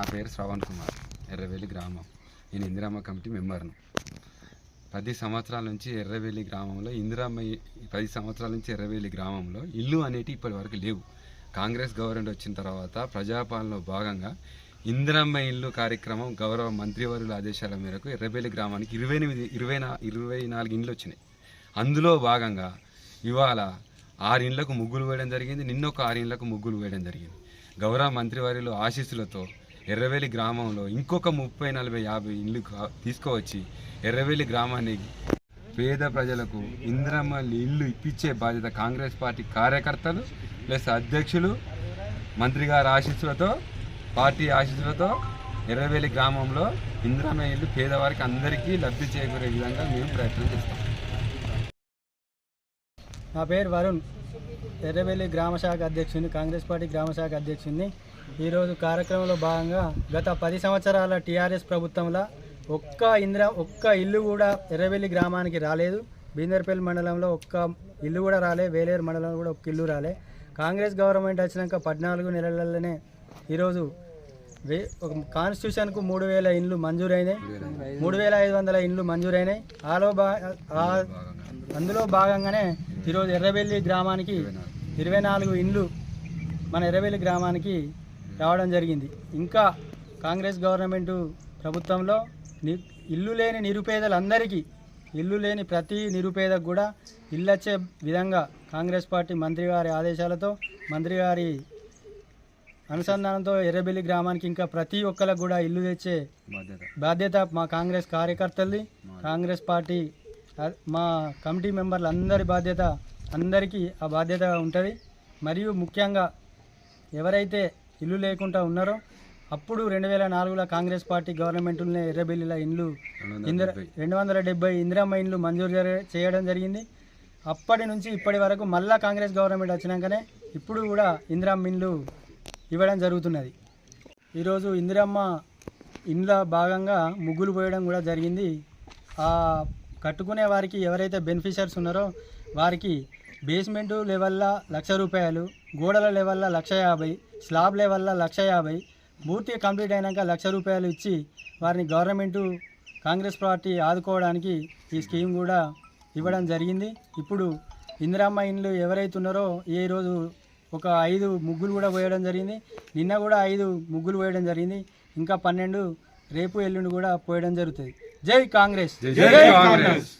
నా పేరు శ్రవణ్ కుమార్ ఎర్రవేలి గ్రామం. నేను ఇందిరామ్మ కమిటీ మెంబర్ను. పది సంవత్సరాల నుంచి ఎర్రవేలి గ్రామంలో ఇందిరామ్మ పది సంవత్సరాల నుంచి ఎర్రవేలి గ్రామంలో ఇల్లు అనేటి ఇప్పటి వరకు లేవు. కాంగ్రెస్ గవర్నమెంట్ వచ్చిన తర్వాత ప్రజాపాలనలో భాగంగా ఇందిరమ్మ ఇల్లు కార్యక్రమం గౌరవ మంత్రివర్యుల ఆదేశాల మేరకు ఎర్రబెల్లి గ్రామానికి ఇరవై ఎనిమిది ఇరవై నా ఇరవై నాలుగు ఇండ్లు వచ్చినాయి. అందులో భాగంగా ఇవాళ ఆరు ఇండ్లకు ముగ్గులు వేయడం జరిగింది. నిన్న ఒక ఆరు ఇండ్లకు ముగ్గులు వేయడం జరిగింది. గౌరవ మంత్రివర్యులు ఆశీస్సులతో ఎర్రవేలి గ్రామంలో ఇంకొక ముప్పై నలభై యాభై ఇండ్లు తీసుకువచ్చి ఎర్రవేలి గ్రామాన్ని పేద ప్రజలకు ఇందిరమ్మ ఇల్లు ఇప్పించే బాధ్యత కాంగ్రెస్ పార్టీ కార్యకర్తలు ప్లస్ అధ్యక్షులు మంత్రి గారి ఆశీస్సులతో పార్టీ ఆశీస్సులతో ఎర్రవేలి గ్రామంలో ఇందిరమ్మ ఇల్లు పేదవారికి అందరికీ లబ్ధి చేకూరే విధంగా మేము ప్రయత్నం చేస్తాం. నా పేరు వరుణ్. ఎర్రవేలి గ్రామ శాఖ అధ్యక్షుని కాంగ్రెస్ పార్టీ గ్రామ శాఖ అధ్యక్షుని. ఈరోజు కార్యక్రమంలో భాగంగా గత పది సంవత్సరాల టీఆర్ఎస్ ప్రభుత్వంలో ఒక్క ఇంద్ర ఒక్క ఇల్లు కూడా ఎర్రవెల్లి గ్రామానికి రాలేదు. బీందర్పల్లి మండలంలో ఒక్క ఇల్లు కూడా రాలే. వేలేరు మండలంలో కూడా ఒక్క ఇల్లు రాలే. కాంగ్రెస్ గవర్నమెంట్ వచ్చినాక పద్నాలుగు నెలలలోనే ఈరోజు వే ఒక కాన్స్టిట్యూషన్కు మూడు వేల ఇండ్లు మంజూరైనాయి. మూడు వేల ఐదు వందల ఇండ్లు మంజూరైనాయి. ఆలో భా అందులో భాగంగానే ఈరోజు ఎర్రవెల్లి గ్రామానికి ఇరవై నాలుగు ఇండ్లు మన ఎర్రవెల్లి గ్రామానికి రావడం జరిగింది. ఇంకా కాంగ్రెస్ గవర్నమెంట్ ప్రభుత్వంలో ని ఇల్లు లేని నిరుపేదలందరికీ ఇల్లు లేని ప్రతి నిరుపేదకు కూడా ఇల్లు వచ్చే విధంగా కాంగ్రెస్ పార్టీ మంత్రి గారి ఆదేశాలతో మంత్రి గారి అనుసంధానంతో ఎర్రబెల్లి గ్రామానికి ఇంకా ప్రతి ఒక్కరికి కూడా ఇల్లు తెచ్చే బాధ్యత. మా కాంగ్రెస్ కార్యకర్తలది. కాంగ్రెస్ పార్టీ మా కమిటీ మెంబర్లు అందరి బాధ్యత అందరికీ ఆ బాధ్యత ఉంటుంది. మరియు ముఖ్యంగా ఎవరైతే ఇల్లు లేకుండా ఉన్నారో అప్పుడు రెండు వేల నాలుగులో కాంగ్రెస్ పార్టీ గవర్నమెంట్లోనే ఎర్రబెల్లిల ఇండ్లు ఇందిర రెండు వందల డెబ్బై. ఇందిరమ్మ ఇండ్లు మంజూరు జరి- చేయడం జరిగింది. అప్పటి నుంచి ఇప్పటి వరకు మళ్ళా కాంగ్రెస్ గవర్నమెంట్ వచ్చినాకనే ఇప్పుడు కూడా ఇందిరమ్మ ఇండ్లు ఇవ్వడం జరుగుతున్నది. ఈరోజు ఇందిరమ్మ ఇండ్ల భాగంగా ముగ్గులు పోయడం కూడా జరిగింది. ఆ కట్టుకునే వారికి ఎవరైతే బెనిఫిషియర్స్ ఉన్నారో వారికి బేస్మెంట్ లెవెల్లో లక్ష రూపాయలు గోడల లెవెల్లో లక్ష యాభై స్లాబ్ లెవెల్లో లక్ష యాభై పూర్తిగా కంప్లీట్ అయినాక లక్ష రూపాయలు ఇచ్చి వారిని గవర్నమెంటు కాంగ్రెస్ పార్టీ ఆదుకోవడానికి ఈ స్కీమ్ కూడా ఇవ్వడం జరిగింది. ఇప్పుడు ఇందిరామ్మ ఇండ్లు ఎవరైతే ఉన్నారో ఈ రోజు ఒక ఐదు ముగ్గులు కూడా పోయడం జరిగింది. నిన్న కూడా ఐదు ముగ్గులు పోయడం జరిగింది. ఇంకా పన్నెండు రేపు ఎల్లుండి కూడా పోయడం జరుగుతుంది. జై కాంగ్రెస్! జై కాంగ్రెస్!